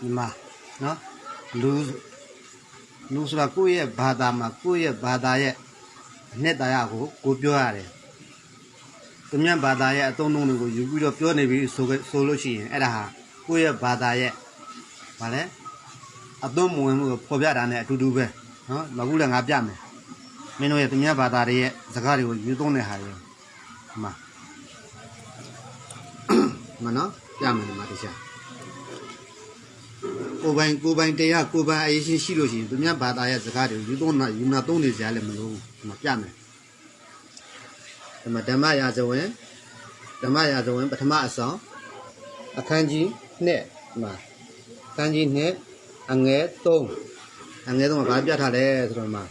ဒီမှာနော်လူလူဆိုတာကိုယ့်ရဲ့ဘာသာမှာကိုယ့်ရဲ့ဘာသာရဲ့အနှစ်သာရကိုကိုပြောရတယ်သူများဘာသာရဲ့အသုံးအနှုန်းတွေကိုယူပြီးတော့ပြောနေပြီဆိုခဲ့ဆိုလို့ရှိရင်အဲ့ဒါဟာကိုယ့်ရဲ့ဘာသာရဲ့ဗာလဲအသုံးမဝင်မှုကိုဖော်ပြတာနဲ့အတူတူပဲနော်မဟုတ်လည်းငါပြမယ်မင်းတို့ရဲ့သူများဘာသာတွေရဲ့စကားတွေကိုယူသုံးတဲ့ဟာတွေဒီမှာမနော်ပြမယ်ဒီမှာတရား ကိုယ်ပိုင်ကိုယ်ပိုင်တရားကိုယ်ပိုင်အရေးရှိရှိလို့ရှိရင်သူများဘာသာရဲ့စကားတွေကိုယူသုံးတာယူနာသုံးနေကြလည်းမလို့ဒီမှာပြမယ်ဒီမှာဓမ္မရာဇဝင်ဓမ္မရာဇဝင်ပထမအဆောင်အခန်းကြီး2ဒီမှာအခန်းကြီး2အငယ်3အငယ်3ကဘာပြထားလဲဆိုတော့ဒီမှာ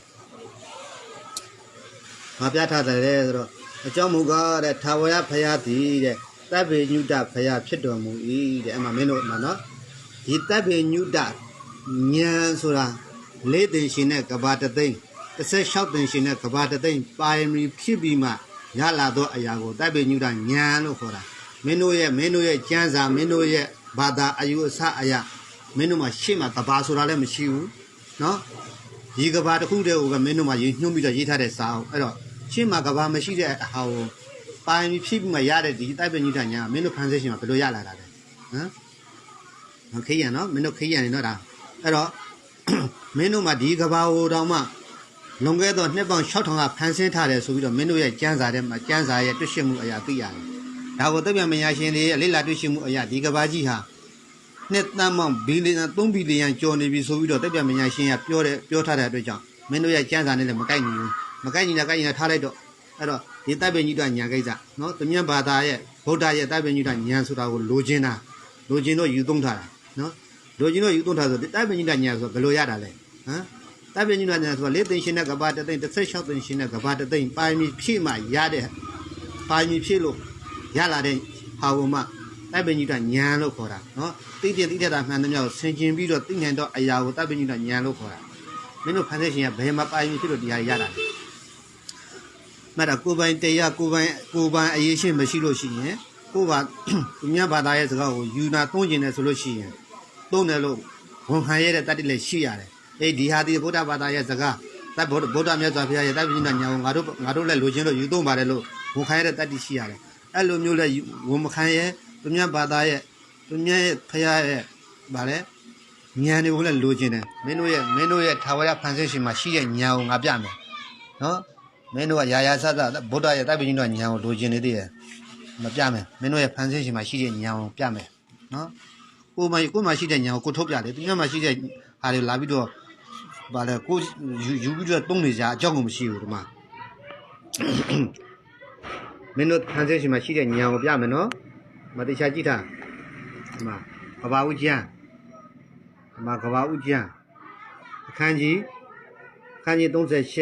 ဘာပြထားတယ်လဲဆိုတော့အကြောင်းမူကားတဲ့ထာဝရဘုရားသည်တဲ့တပ်ပေညုတဘုရားဖြစ်တော်မူ၏တဲ့အမှမင်းတို့မှာနော် ဒီတပ်ပေညုတဉာဏ်ဆိုတာလေးသိင်ရှင်နဲ့ကဘာတသိန်း16သိင်ရှင်နဲ့ကဘာတသိန်းပါရမီဖြစ်ပြီးမှရလာသောအရာကိုတပ်ပေညုတဉာဏ်လို့ခေါ်တာမင်းတို့ရဲ့မင်းတို့ရဲ့ကျမ်းစာမင်းတို့ရဲ့ဘာသာအယူအဆအရာမင်းတို့မှာရှေ့မှာကဘာဆိုတာလည်းမရှိဘူးနော်ဒီကဘာတစ်ခုတည်းကိုပဲမင်းတို့မှာရေးညှိုးပြီးတော့ရေးထားတဲ့စာအုပ်အဲ့တော့ရှေ့မှာကဘာမရှိတဲ့ဟာကိုပါရမီဖြစ်ပြီးမှရတဲ့ဒီတပ်ပေညုတဉာဏ်ကမင်းတို့ဖန်ဆင်းရှင်မှာဘယ်လိုရလာတာလဲဟမ်မ ခေးရနော်မင်းတို့ခေးရနေတော့ဒါအဲ့တော့မင်းတို့မှာဒီကဘာဟိုတောင်မှလွန်ခဲ့သောနှစ်ပေါင်း6000ကဖန်ဆင်းထားတယ်ဆိုပြီးတော့မင်းတို့ရဲ့ကျမ်းစာထဲမှာကျမ်းစာရဲ့တွေ့ရှိမှုအရာသိရတယ်။ဒါကိုသိပြန်မညာရှင်တွေရဲ့လေ့လာတွေ့ရှိမှုအရာဒီကဘာကြီးဟာနှစ်သန်းပေါင်းဘီလီယံ3ဘီလီယံကျော်နေပြီဆိုပြီးတော့သိပြန်မညာရှင်ကပြောတယ်ပြောထားတဲ့အတွက်ကြောင့်မင်းတို့ရဲ့ကျမ်းစာနဲ့လည်းမကိုက်ညီဘူး။မကိုက်ညီတာကိုက်ညီတာထားလိုက်တော့အဲ့တော့ဒီတပ်ပင်ကြီးတို့ညာကိစ္စနော်သူမြန်ဘာသာရဲ့ဗုဒ္ဓရဲ့တပ်ပင်ကြီးတို့ညာဆိုတာကိုလိုချင်တာလိုချင်တော့ယူသုံးထားတာ နော်လူချင်းတို့ယူသွန်းထားဆိုတိုက်ပင်ကြီးညာဆိုဘယ်လိုရတာလဲဟမ်တိုက်ပင်ကြီးညာဆိုလေးသိန်းရှင်နဲ့ကဘာတသိန်း16သိန်းရှင်နဲ့ကဘာတသိန်းပါမီဖြည့်မှရတဲ့ပါမီဖြည့်လို့ရလာတဲ့ဟာဝမတိုက်ပင်ကြီးညာလို့ခေါ်တာနော်သိတဲ့သိတဲ့တာမှန်သမျှကိုဆင်ခြင်ပြီးတော့သိနိုင်တော့အရာကိုတိုက်ပင်ကြီးညာလို့ခေါ်တာမင်းတို့ဖန်ဆင်းရှင်ကဘယ်မှာပါမီဖြစ်လို့တရားရတာလဲမတ်တာကိုပိုင်တရားကိုပိုင်ကိုပိုင်အရေးရှိမရှိလို့ရှိရင်ကိုပါသူများဘာသာရဲ့စကားကိုယူနာသုံးကျင်တယ်ဆိုလို့ရှိရင် သုံးတယ်လို့ဝန်ခံရတဲ့တတ္တိလည်းရှိရတယ်။အေးဒီဟာဒီဗုဒ္ဓဘာသာရဲ့စကားတတ်ဗုဒ္ဓဗုဒ္ဓမြတ်စွာဘုရားရဲ့တပ္ပိညညာကိုငါတို့ငါတို့လည်းလိုချင်လို့ယူသုံးပါတယ်လို့ဝန်ခံရတဲ့တတ္တိရှိရတယ်။အဲ့လိုမျိုးလဲဝန်မခံရသူများဘာသာရဲ့သူများရဲ့ဘုရားရဲ့ဗာလဲဉာဏ်တွေကိုလည်းလိုချင်တယ်။မင်းတို့ရဲ့မင်းတို့ရဲ့ထာဝရဖန်ဆင်းရှင်မှာရှိတဲ့ဉာဏ်ကိုငါပြမယ်။နော်မင်းတို့ကရာရာဆသဗုဒ္ဓရဲ့တပ္ပိညညာကိုလိုချင်နေသေးတယ်။မပြမယ်မင်းတို့ရဲ့ဖန်ဆင်းရှင်မှာရှိတဲ့ညာကိုပြမယ်နော် ကိုမကိုမရှိတဲ့ညာကိုကိုထုတ်ပြတယ်သူများမှာရှိတဲ့ဟာတွေလာပြီးတော့ဗာလဲကိုယူယူပြီးတော့တုံးနေကြအကြောင်းကိုမရှိဘူးဒီမှာမင်းတို့ဖန်ဆင်းရှင်မှာရှိတဲ့ညာကိုပြမယ်နော်မတိချာကြည့်ထားဒီမှာကဘာဦးကျန်းဒီမှာကဘာဦးကျန်းအခန်းကြီးအခန်းကြီး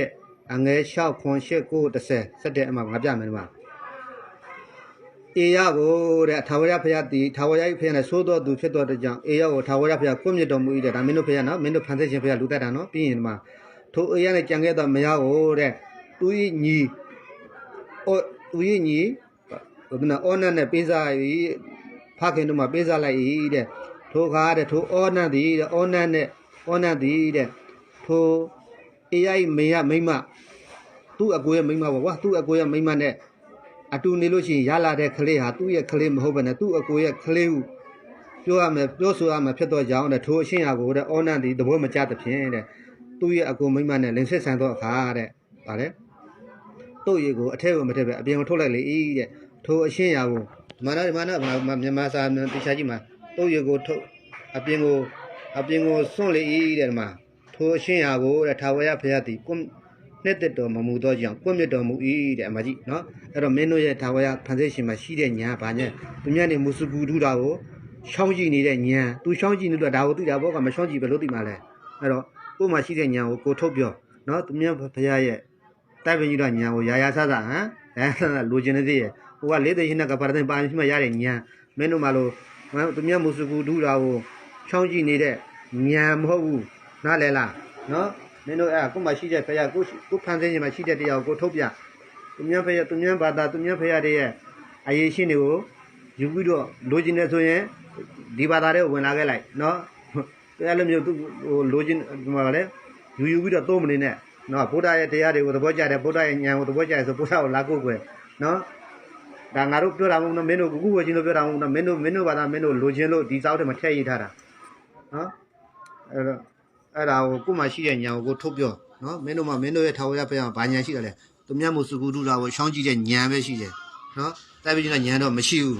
38အငယ်6ခွန်8 9 10 17အမှငါပြမယ်ဒီမှာ အေရကိုတဲ့ထာဝရဘုရားတည်ထာဝရဘုရားနဲ့သိုးတော်သူဖြစ်တော်တဲ့ကြောင့်အေရကိုထာဝရဘုရားကွမြင့်တော်မူ၏တဲ့ဒါမင်းတို့ဘုရားနော်မင်းတို့ဖန်ဆင်းရှင်ဘုရားလူတတ်တာနော်ပြီးရင်ဒီမှာထိုအေရနဲ့ကြံခဲ့တော်မယားကိုတဲ့သူ၏ညီအော်သူ၏ညီဘုရားအောနတ်နဲ့ပေးစား၏ဖခင်တို့မှာပေးစားလိုက်၏တဲ့ထိုကားတဲ့ထိုအောနတ်သည်တဲ့အောနတ်နဲ့အောနတ်သည်တဲ့ထိုအေရ၏မေယမိမသူ့အကိုရဲ့မိမပေါ့ကွာသူ့အကိုရဲ့မိမနဲ့ အတူနေလို့ရှိရင်ရလာတဲ့ကလေးဟာသူ့ရဲ့ကလေးမဟုတ်ဘဲနဲ့သူ့အကိုရဲ့ကလေးဟုပြောရမယ်ပြောဆိုရမယ်ဖြစ်တော့ကြောင်းတဲ့ထိုအရှင်းဟာကိုတဲ့အောနန်ဒီသဘောမကျသဖြင့်တဲ့သူ့ရဲ့အကိုမိမနဲ့လင်ဆက်ဆန်သောအခါတဲ့ဗါလေတို့ရေကိုအထက်ကိုမထက်ပဲအပြင်ကိုထုတ်လိုက်လေဤတဲ့ထိုအရှင်းဟာကိုမာနမာနမြန်မာစာတေချာကြီးမှာတို့ရေကိုထုတ်အပြင်ကိုအပြင်ကိုစွန့်လေဤတဲ့ဒီမှာထိုအရှင်းဟာကိုတဲ့ထာဝရဘုရားသည်ကွ နှစ်သက်တော်မမူသောကြောင့်ကွမြတ်တော်မူ၏တဲ့အမကြီးနော်အဲ့တော့မင်းတို့ရဲ့ထာဝရဖန်ဆင်းရှင်မှာရှိတဲ့ညာဘာညာသူများနေမုစကူထူတာကိုရှောင်းကြည့်နေတဲ့ညာသူရှောင်းကြည့်နေတော့ဒါကိုသိတာဘောကမရှောင်းကြည့်ဘယ်လိုသိမှာလဲအဲ့တော့ကို့မှာရှိတဲ့ညာကိုကိုထုတ်ပြောနော်သူများဘုရားရဲ့တိုက်ပင်ကြီးတော့ညာကိုရာရာဆဆဟမ်အဲလိုချင်နေသေးရဲ့ဟိုကလေးသိရှင်နဲ့ကပါတဲ့ပါရင်ရှိမှရတဲ့ညာမင်းတို့မှလို့သူများမုစကူထူတာကိုရှောင်းကြည့်နေတဲ့ညာမဟုတ်ဘူးနားလဲလားနော် မင်းတို့အဲ့ကိုမှရှိတဲ့ဖရာကိုကိုဖန်ဆင်းခြင်းမှာရှိတဲ့တရားကိုကိုထုတ်ပြသူများဖရာသူများဘာသာသူများဖရာတွေရဲ့အရေးရှင်းတွေကိုယူပြီးတော့လိုချင်နေဆိုရင်ဒီဘာသာတွေဝင်လာခဲ့လိုက်နော်အဲ့လိုမျိုးသူဟိုလိုချင်ဒီမှာလည်းယူယူပြီးတော့သုံးမနေနဲ့နော်ဗုဒ္ဓရဲ့တရားတွေကိုသဘောကျတယ်ဗုဒ္ဓရဲ့ဉာဏ်ကိုသဘောကျတယ်ဆိုဗုဒ္ဓကိုလာကိုယ်ွယ်နော်ဒါငါတို့ပြောတာမဟုတ်နော်မင်းတို့ကူကူဝယ်ချင်းလို့ပြောတာမဟုတ်နော်မင်းတို့မင်းတို့ဘာသာမင်းတို့လိုချင်လို့ဒီစောက်ထဲမှာထည့်ရထားတာနော်အဲ့တော့ အဲ့ဒါကိုကိုယ်မှရှိတဲ့ဉာဏ်ကိုကိုထုတ်ပြောနော်မင်းတို့မှမင်းတို့ရဲ့ထာဝရဘုရားဘာဉာဏ်ရှိတယ်လဲသူမြတ်မို့စုကူတူတာကိုရှောင်းကြည့်တဲ့ဉာဏ်ပဲရှိတယ်နော်တိုက်ပြီးကျတော့ဉာဏ်တော့မရှိဘူး